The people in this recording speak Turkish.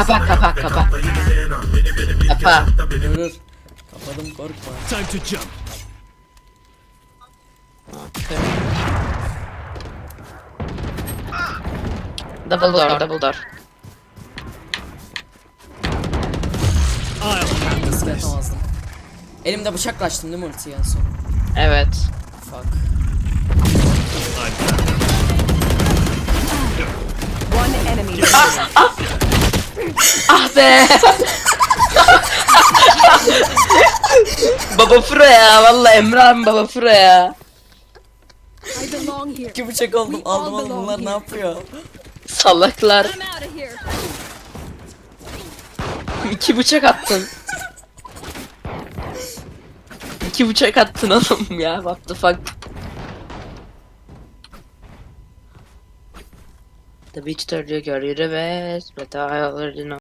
kapa kapa kapa. Kapa. Dur dur. Kapadım korkma. Time to jump. Double door, double door. Risk this. atamazdım. Elimde bıçakla açtım değil mi ultiyi en son? Evet. Fuck. One enemy. Ah be. baba pro ya. Vallahi Emre abi baba pro ya. İki bıçak oldum. Aldım aldım belong bunlar ne yapıyor? Salaklar. İki bıçak attın. İki bıçak attın oğlum ya. What the fuck. The beach diyor görüyor ve but I already know.